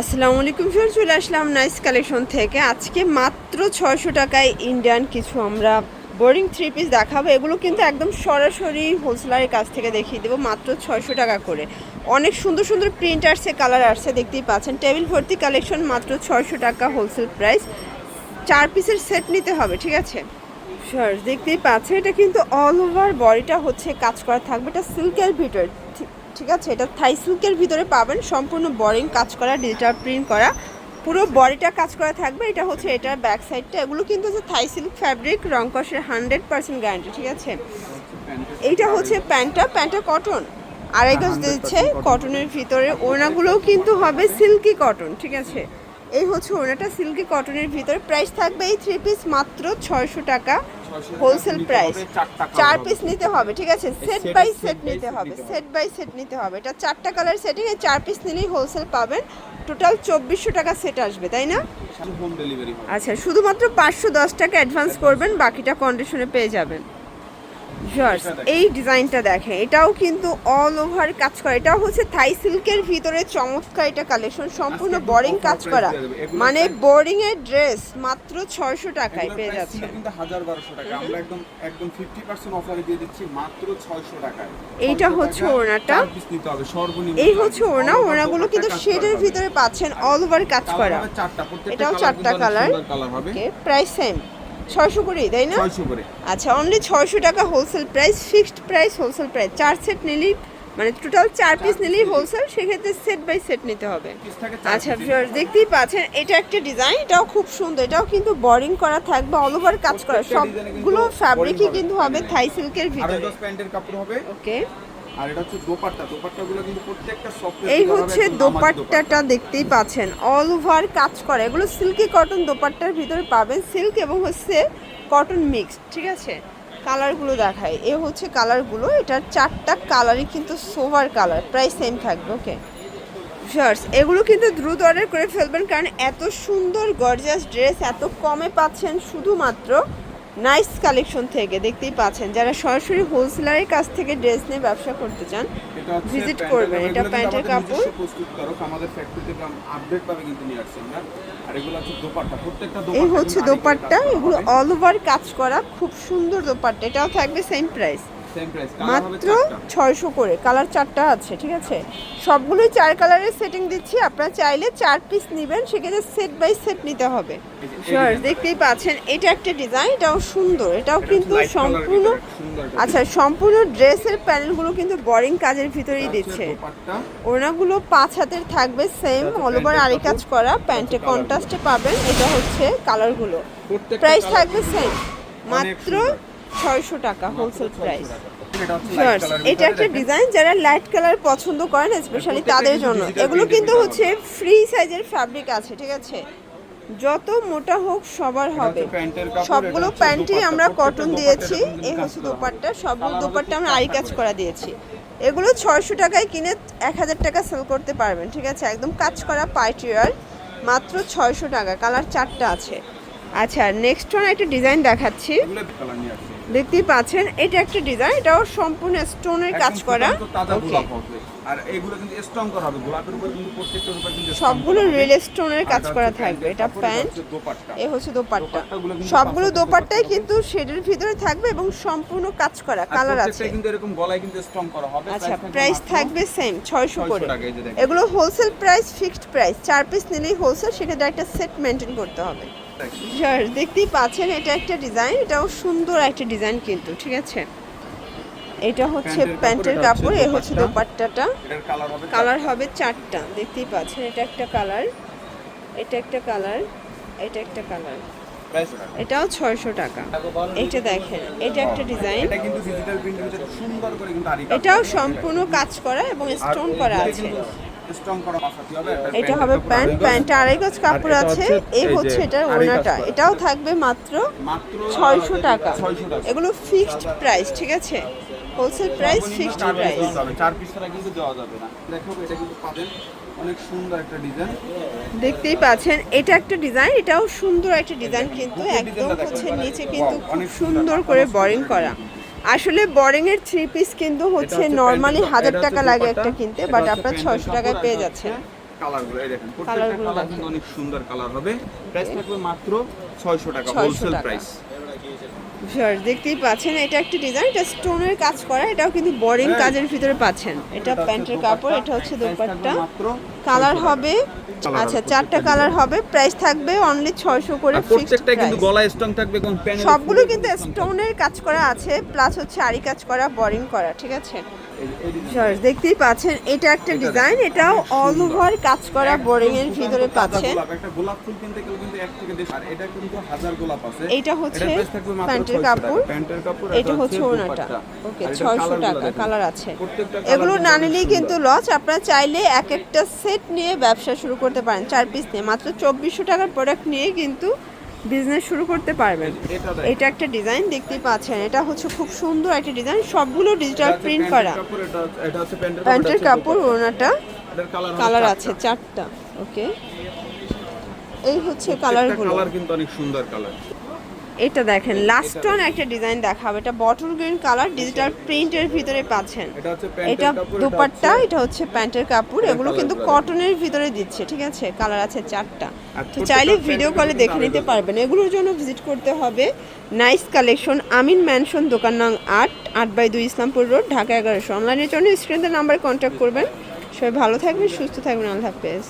আসসালামু আলাইকুম স্যার চলে আসলাম নাইস কালেকশন থেকে। আজকে মাত্র ছয়শো টাকায় ইন্ডিয়ান কিছু আমরা বোরিং থ্রি পিস দেখাবো। এগুলো কিন্তু একদম সরাসরি হোলসেলারের কাছ থেকে দেখিয়ে দেবো, মাত্র ছয়শো টাকা করে। অনেক সুন্দর সুন্দর প্রিন্ট আসছে কালার আসছে, দেখতেই পাচ্ছেন। টেবিল ভর্তি কালেকশন মাত্র ছয়শো টাকা হোলসেল প্রাইস চার পিসের সেট নিতে হবে, ঠিক আছে? স্যার দেখতেই পাচ্ছেন, এটা কিন্তু অল ওভার বডিটা হচ্ছে, কাজ করা থাকবে। এটা সিল্কের ভিতর ঠিক- আছে? এটা থাই সিল্কের ভিতরে পাবেন। সম্পূর্ণ বরিং কাজ করা ডিজিটাল প্রিন্ট করা। পুরো বডিটা কাজ করা থাকবে। এটা হচ্ছে এটার ব্যাক সাইডটা এগুলো কিন্তু হচ্ছে থাই সিল্ক ফ্যাব্রিক রং কষের হান্ড্রেড পার্সেন্ট গ্যারান্টি ঠিক আছে? এইটা হচ্ছে প্যান্টটা। প্যান্টটা কটন আড়াই গজ দিচ্ছে। কটনের ভিতরে ওড়নাগুলোও কিন্তু হবে সিল্কি কটন ঠিক আছে? এই হচ্ছে ওড়নাটা সিল্কি কটনের ভিতরে। প্রাইস থাকবে এই থ্রি পিস মাত্র ছয়শো টাকা। হোলসেল প্রাইস চার পিস নিতে হবে ঠিক আছে? সেট বাই সেট নিতে হবে সেট বাই সেট নিতে হবে। এটা চারটা কালার সেটিং এ চার পিস নিলেই হোলসেল পাবেন। টোটাল চব্বিশশো টাকা সেট আসবে তাই না? আচ্ছা শুধুমাত্র পাঁচশো দশ টাকা অ্যাডভান্স করবেন বাকিটা কন্ডিশনে পেয়ে যাবেন। এটা দেখেন। এই ডিজাইনটা দেখেন এটাও কিন্তু অল ওভার কাজ করা। এটাও হচ্ছে থাই সিল্কের ভিতরে চমৎকার এটা কালেকশন সম্পূর্ণ বোরিং কাজ করা। মানে বোরিং এর ড্রেস মাত্র ছয়শো টাকায় পেয়ে যাচ্ছে। কিন্তু হাজার বারোশো টাকা। আমরা একদম একদম ফিফটি পার্সেন্ট অফারে দিয়ে দিচ্ছি মাত্র ছয়শো টাকায়। এইটা হচ্ছে ওড়নাটা। এই হচ্ছে। ওড়না। ওড়নাগুলো কিন্তু শেডের ভিতরে পাচ্ছেন অল ওভার কাজ করা। এটাও চারটা কালার সুন্দর কালার হবে। প্রাইস সেম ছয়শো করেই তাই না? ছয়শো করে। আচ্ছা অনলি ছয়শো টাকা wholesale price fixed price wholesale price চার সেট নিলেই মানে টোটাল চার পিস নিলেই হোলসেল সেক্ষেত্রে সেট বাই সেট নিতে হবে। আচ্ছা। দেখতেই পাচ্ছেন এটা একটা ডিজাইন এটাও খুব সুন্দর এটাও কিন্তু বোরিং করা থাকবে অল ওভার কাজ করা। সবগুলো ফ্যাব্রিকই কিন্তু হবে থাই সিল্কের ভিতরে। প্যান্টের কাপড় হবে। ওকে আর এটা হচ্ছে দোপাট্টা। দোপাট্টাগুলো কিন্তু প্রত্যেকটা সফট এই হচ্ছে দোপাট্টাটা দেখতেই পাচ্ছেন। অল ওভার কাজ করা। এগুলো সিল্কি কটন দোপাট্টার ভিতরে পাবেন। সিল্ক এবং হচ্ছে কটন মিক্স ঠিক আছে? কালারগুলো দেখায় এ হচ্ছে কালারগুলো এটার চারটা কালারই কিন্তু সোভার কালার প্রায় সেম থাকবে ওকে শার্টস এগুলো কিন্তু দ্রুত অর্ডার করে ফেলবেন কারণ এত সুন্দর গর্জিয়াস ড্রেস এত কমে পাচ্ছেন শুধুমাত্র নাইস কালেকশন থেকে দেখতেই পাচ্ছেন যারা সরাসরি হোলসেলারের কাছ থেকে ড্রেস নিয়ে ব্যবসা করতে চান ভিজিট করবেন। এটা প্যান্টের কাপড়। আমাদের ফ্যাক্টরি থেকে আপডেট পাবে কিন্তু নিয়ে আসছি আমরা। আর এগুলো হচ্ছে দোপাট্টা। প্রত্যেকটা এই হচ্ছে দোপাট্টা। এগুলো অল ওভার কাজ করা। খুব সুন্দর দোপাট্টা। এটাও থাকবে সেম প্রাইস মাত্র ছয়শো করে কালার চারটা আছে ঠিক আছে? সবগুলোই চার কালারের সেটিং দিচ্ছি আপনারা চাইলে চার পিস নেবেন সেক্ষেত্রে সেট বাই সেট নিতে হবে। দেখতেই পাচ্ছেন এটা একটা ডিজাইন এটাও সুন্দর এটাও কিন্তু সম্পূর্ণ আচ্ছা সম্পূর্ণ ড্রেসের প্যানেলগুলো কিন্তু বোরিং কাজের ভিতরেই দিচ্ছে। ওড়নাগুলো পাঁচ হাতের থাকবে সেম অল ওভার আরি কাজ করা প্যান্টে কন্ট্রাস্টে পাবেন এটা হচ্ছে কালারগুলো প্রাইস থাকবে সেম মাত্র। ছয়শো টাকা হোলসেল প্রাইস এটা একটা ডিজাইন যারা লাইট কালার পছন্দ করেন স্পেশালি তাদের জন্য। এগুলো কিন্তু হচ্ছে ফ্রি সাইজের ফ্যাব্রিক আছে ঠিক আছে? যত মোটা হোক সবার হবে। সবগুলো প্যান্টই আমরা কটন দিয়েছি এই হচ্ছে দোপাট্টা সবগুলো দোপাট্টা আমরা চারটা কাজ করে। দিয়েছি। এগুলো ছয়শো টাকায় কিনে এক হাজার টাকা সেল করতে পারবেন ঠিক আছে? একদম কাজ করা পাইটিয়ার মাত্র ছয়শো টাকা কালার চারটা আছে। আচ্ছা নেক্সট ওয়ান একটা ডিজাইন দেখাচ্ছি। দেখতেই পাচ্ছেন এটা একটা ডিজাইন এটাও সম্পূর্ণ স্টোনের কাজ করা। আর এগুলো কিন্তু স্ট্রং করা হবে গোলাপের উপর কিন্তু প্রত্যেকটার উপর কিন্তু সবগুলো। রিয়েল স্টোনের কাজ করা থাকবে এটা প্যান্ট এ হচ্ছে দোপাট্টা। সবগুলো দোপাট্টাই কিন্তু শেডের ভিতরে থাকবে এবং সম্পূর্ণ কাজ করা কালার আছে। কিন্তু এরকম গলায় কিন্তু স্ট্রং করা হবে আচ্ছা প্রাইস থাকবে সেম ছয়শো 600 করে। এগুলো হোলসেল প্রাইস ফিক্সড প্রাইস চার পিস নিলেই হোলসেল সেক্ষেত্রে একটা সেট মেনটেন করতে হবে। স্যার দেখতেই পাচ্ছেন এটা একটা ডিজাইন এটাও সুন্দর একটা ডিজাইন কিন্তু ঠিক আছে? এটা হচ্ছে প্যান্টের কাপড়, এ হচ্ছে দোপাট্টাটা। কালার হবে চারটা। দেখতেই পাচ্ছেন এটা একটা কালার এটা একটা কালার এটা একটা কালার এটাও ছয়শো টাকা। এটা দেখেন এটা একটা ডিজাইন এটাও সম্পূর্ণ কাজ করা এবং স্টোন করা আছে। স্ট্রং করা হবে এটা হবে কাপড় প্যান্ট আড়াই গজ। কাপড় আছে এই হচ্ছে এটার করা। এটাও থাকবে মাত্র ছয়শো টাকা। এগুলো ফিক্সড প্রাইস ঠিক আছে? হোলসেল প্রাইস ফিক্সড প্রাইস চার পিস ছাড়া কিন্তু দেওয়া যাবে না। দেখো এটা কিন্তু পাবেন। অনেক সুন্দর একটা ডিজাইন দেখতেই পাচ্ছেন এটা একটা ডিজাইন এটাও সুন্দর একটা ডিজাইন কিন্তু একদম হচ্ছে নিচে কিন্তু খুব সুন্দর করে বোরিং করা। আসলে বোরিং এর থ্রি পিস কিন্তু হচ্ছে নর্মালি হাজার টাকা লাগে একটা কিনতে বাট আপনার ছয়শো টাকায় পেয়ে যাচ্ছেন। কালারগুলো এই দেখেন প্রত্যেকটা কালার। কিন্তু অনেক সুন্দর কালার হবে। প্রাইস থাকবে মাত্র 600 টাকা হোলসেল প্রাইস দেখতেই পাচ্ছেন এটা একটা ডিজাইন এটা স্টোনের কাজ করা এটাও কিন্তু বোরিং হ্যাঁ। কাজের ভিতরে পাচ্ছেন। এটা প্যান্টের কাপড় এটা হচ্ছে দোপাট্টা। কালার হবে আচ্ছা চারটা কালার হবে প্রাইস থাকবে অনলি ছয়শো করে প্রত্যেকটা কিন্তু গলা স্ট্রং থাকবে কোন প্যানেল সবগুলো কিন্তু স্টোনের কাজ করা আছে প্লাস হচ্ছে আরি কাজ করা বোরিং করা ঠিক আছে? Sure, দেখতেই পাচ্ছেন এটা একটা ডিজাইন এটাও অল ওভার কাজ করা বোরিং এর ভিতরে পাচ্ছেন একটা গোলাপ ফুল কিনতে গেলে কিন্তু এক থেকে দেড় আর এটা কিন্তু হাজার গোলাপ আছে। এইটা হচ্ছে প্যান্টের কাপড়। প্যান্টের কাপড় এটা হচ্ছে ওনাটা ওকে আর এটার ছয়শো colourগুলো টাকা কালার আছে। এগুলো না কিন্তু নিলেই কিন্তু। লস আপনারা চাইলে এক একটা সেট নিয়ে ব্যবসা শুরু করতে পারেন। চার পিস নিয়ে মাত্র চব্বিশশো টাকার প্রোডাক্ট নিয়ে কিন্তু বিজনেস শুরু করতে পারবেন। এটা একটা ডিজাইন দেখতেই পাচ্ছেন। এটা হচ্ছে খুব সুন্দর একটা ডিজাইন সবগুলো ডিজিটাল প্রিন্ট করা। প্যান্টের কাপড়। ওনাটা কালার। আছে চারটা। ওকে এই হচ্ছে কালারগুলো কালার কিন্তু অনেক সুন্দর কালার এটা দেখেন লাস্ট অন একটা ডিজাইন দেখাবো। এটা বটল গ্রিন কালার ডিজিটাল প্রিন্টের ভিতরে পাচ্ছেন। এটা হচ্ছে এটা হচ্ছে- প্যান্টের কাপড়। এগুলো কিন্তু কটনের ভিতরে দিচ্ছে ঠিক আছে? কালার আছে চারটা। তো চাইলে ভিডিও কলে দেখে নিতে পারবেন। এগুলোর জন্য ভিজিট করতে হবে নাইস কালেকশন আমিন ম্যানশন দোকান নং আট আট বাই দুই ইসলামপুর রোড ঢাকা এগারোশো। অনলাইনের জন্য স্ক্রিনের নাম্বার কন্ট্যাক্ট করবেন। সবাই ভালো থাকবেন সুস্থ থাকবেন। আল্লাহ হাফেজ।